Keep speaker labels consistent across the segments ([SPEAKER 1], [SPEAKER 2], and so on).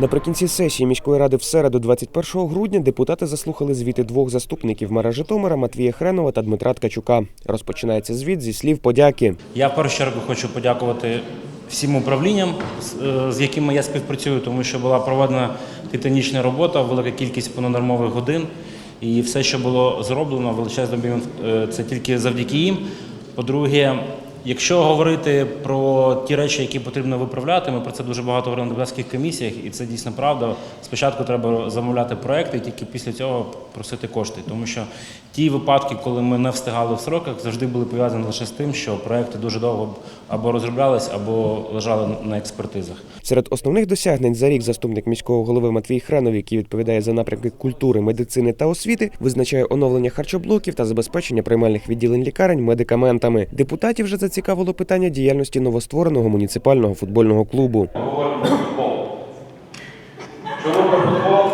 [SPEAKER 1] Наприкінці сесії міської ради в середу, 21 грудня, депутати заслухали звіти двох заступників мера Житомира Матвія Хренова та Дмитра Ткачука. Розпочинається звіт зі слів подяки.
[SPEAKER 2] Я в першу чергу хочу подякувати всім управлінням, з- е, якими я співпрацюю, тому що була проведена титанічна робота, велика кількість понаднормових годин. І все, що було зроблено, величезний е, це тільки завдяки їм. По-друге, якщо говорити про ті речі, які потрібно виправляти, ми про це дуже багато говорили на депутатських комісіях, і це дійсно правда. Спочатку треба замовляти проекти, і тільки після цього просити кошти. Тому що ті випадки, коли ми не встигали в сроках, завжди були пов'язані лише з тим, що проекти дуже довго або розроблялись, або лежали на експертизах.
[SPEAKER 1] Серед основних досягнень за рік заступник міського голови Матвій Хренов, який відповідає за напрямки культури, медицини та освіти, визначає оновлення харчоблоків та забезпечення приймальних відділень лікарень медикаментами. Депутатів вже зацікавило питання діяльності новоствореного муніципального футбольного клубу.
[SPEAKER 3] говоримо про футбол. Чому про футбол?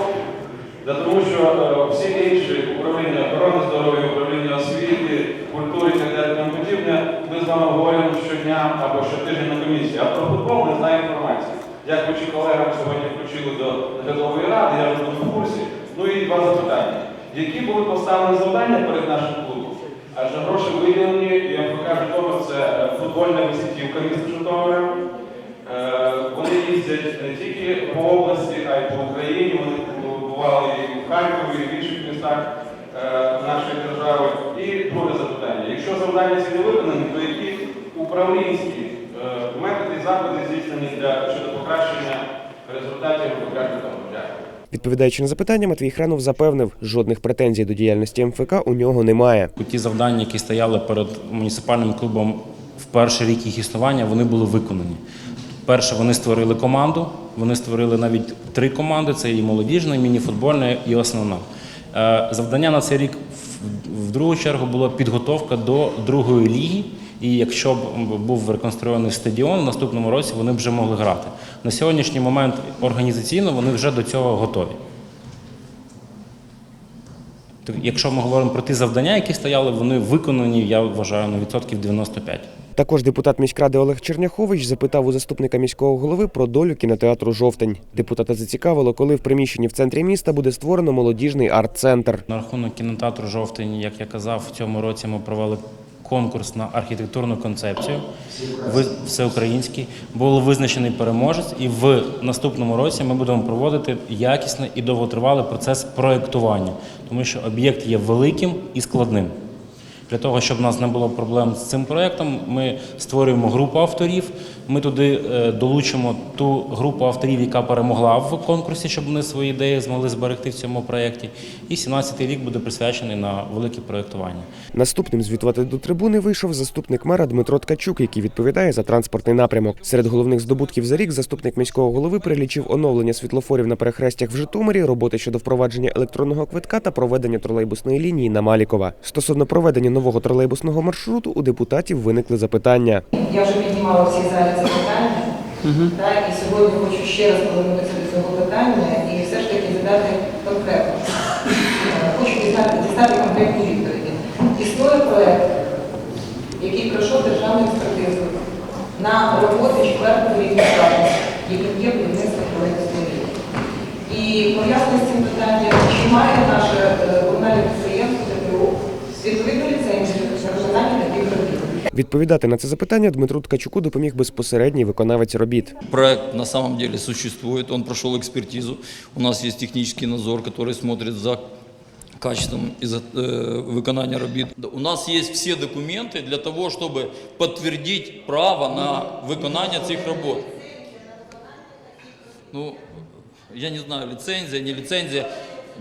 [SPEAKER 3] Да тому що е, всі інші управління охорони здоров'я, управління освіти, культури і так далі тому подібне, ми з вами говоримо щодня або щотижня на комісії. А про футбол не знає інформації. Дякуючи колегам, сьогодні включили до наглядової ради, я вже в курсі. Ну і два запитання. Які були поставлені завдання перед нашим клубом? Адже гроші виділені, футбольна висітівка міста Житомира. Е, Вони їздять не тільки по області, а й по Україні. Вони бували і в Харкові, і в інших містах е, нашої держави. І друге запитання. Якщо завдання ці не виконані, то які управлінські е, методи і заходи здійснені для щодо покращення результатів ви покажете? Дякую.
[SPEAKER 1] Відповідаючи на запитання, Матвій Хренов запевнив, жодних претензій до діяльності МФК у нього немає.
[SPEAKER 2] Ті завдання, які стояли перед муніципальним клубом перший рік їх існування, вони були виконані. Перше, вони створили команду. Вони створили навіть три команди: це і молодіжна, і мініфутбольна, і основна. Е, Завдання на цей рік в- другу чергу була підготовка до другої ліги. І якщо б був реконструйований стадіон, в наступному році вони б вже могли грати. На сьогоднішній момент організаційно вони вже до цього готові. Якщо ми говоримо про ті завдання, які стояли, вони виконані, я вважаю, на відсотків 95.
[SPEAKER 1] Також депутат міськради Олег Черняхович запитав у заступника міського голови про долю кінотеатру Жовтень. Депутата зацікавило, коли в приміщенні в центрі міста буде створено молодіжний арт-центр.
[SPEAKER 2] На рахунок кінотеатру жовтень, як я казав, в цьому році ми провели конкурс на архітектурну концепцію. Всеукраїнський. Був визначений переможець, і в наступному році ми будемо проводити якісний і довготривалий процес проєктування, тому що об'єкт є великим і складним. Для того, щоб в нас не було проблем з цим проєктом, ми створюємо групу авторів. Ми туди е, долучимо ту групу авторів, яка перемогла в конкурсі, щоб вони свої ідеї змогли зберегти в цьому проєкті. І 17-й рік буде присвячений на велике проєктування.
[SPEAKER 1] Наступним звітувати до трибуни вийшов заступник мера Дмитро Ткачук, який відповідає за транспортний напрямок. Серед головних здобутків за рік заступник міського голови прилічив оновлення світлофорів на перехрестях в Житомирі, роботи щодо впровадження електронного квитка та проведення тролейбусної лінії на Малікова. Стосовно проведення нового тролейбусного маршруту у депутатів виникли запитання.
[SPEAKER 4] Я вже піднімала в цій залі це питання. Так, і сьогодні хочу ще раз повернутися до цього питання і все ж таки задати конкретно. Е, Хочу дізнати, дістати конкретні відповіді. Існує проект, який пройшов державну експертизу на роботи четвертого рівня яким є будівництво лінії. І пов'язане
[SPEAKER 1] Відповідати на це запитання Дмитру Ткачуку допоміг безпосередній виконавець робіт.
[SPEAKER 5] Проект на самом деле существует, он прошел экспертизу. У нас есть технический надзор, который смотрит за качеством и за, э, выполнения робит. Да, У нас есть все документы для того, чтобы подтвердить право на выполнение этих работ. Ну, я не знаю, лицензия, не лицензия.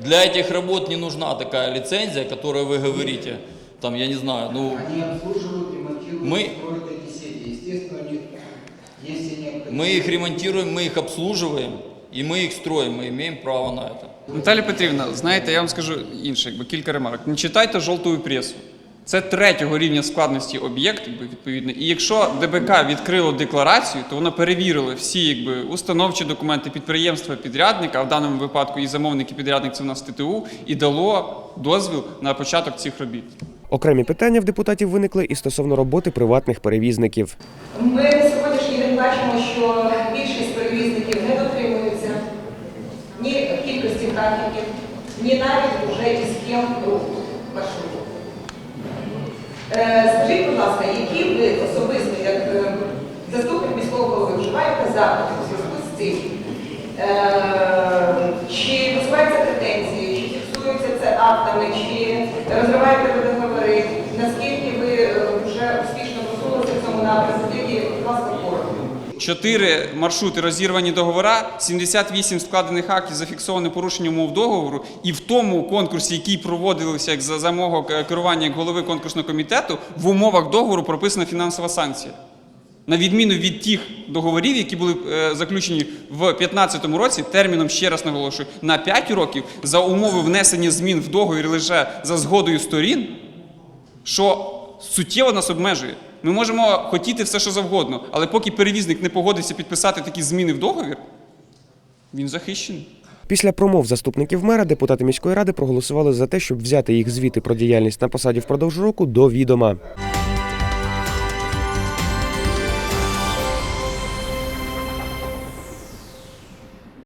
[SPEAKER 5] Для этих работ не нужна такая лицензия, которую вы говорите. Там, я не знаю, ну,
[SPEAKER 6] Они обслуживают, ремонтируют,
[SPEAKER 5] Мы-
[SPEAKER 6] строят эти сети. Естественно, у них есть все необходимые.
[SPEAKER 5] мы их ремонтируем, мы их обслуживаем, и мы их строим, мы имеем право на это.
[SPEAKER 7] Наталя Петрівна, знаєте, я вам скажу інше, якби кілька ремарок. Не читайте жовту пресу. Це третього рівня складності об'єкт, якби, відповідно. І якщо ДБК відкрило декларацію, то воно перевірило всі якби, установчі документи підприємства підрядника, а в даному випадку і замовник, і підрядник це у нас ТТУ, і дало дозвіл на початок цих робіт.
[SPEAKER 1] Окремі питання в депутатів виникли і стосовно роботи приватних перевізників.
[SPEAKER 4] Ми на сьогоднішній день бачимо, що більшість перевізників не дотримуються ні кількості графіків, ні навіть вже і схем руху маршруту. Е, Скажіть, будь ласка, які ви особисто, як е, заступник міського голови, вживаєте заходи у зв'язку з цим?
[SPEAKER 7] 4 маршрути розірвані договора, 78 складених актів зафіксовано порушення умов договору. І в тому конкурсі, який проводився як за замого керування як голови конкурсного комітету, в умовах договору прописана фінансова санкція. На відміну від тих договорів, які були е, заключені в 2015 році, терміном ще раз наголошую, на 5 років за умови внесення змін в договір лише за згодою сторін, що суттєво нас обмежує. Ми можемо хотіти все, що завгодно, але поки перевізник не погодиться підписати такі зміни в договір, він захищений.
[SPEAKER 1] Після промов заступників мера депутати міської ради проголосували за те, щоб взяти їх звіти про діяльність на посаді впродовж року до відома.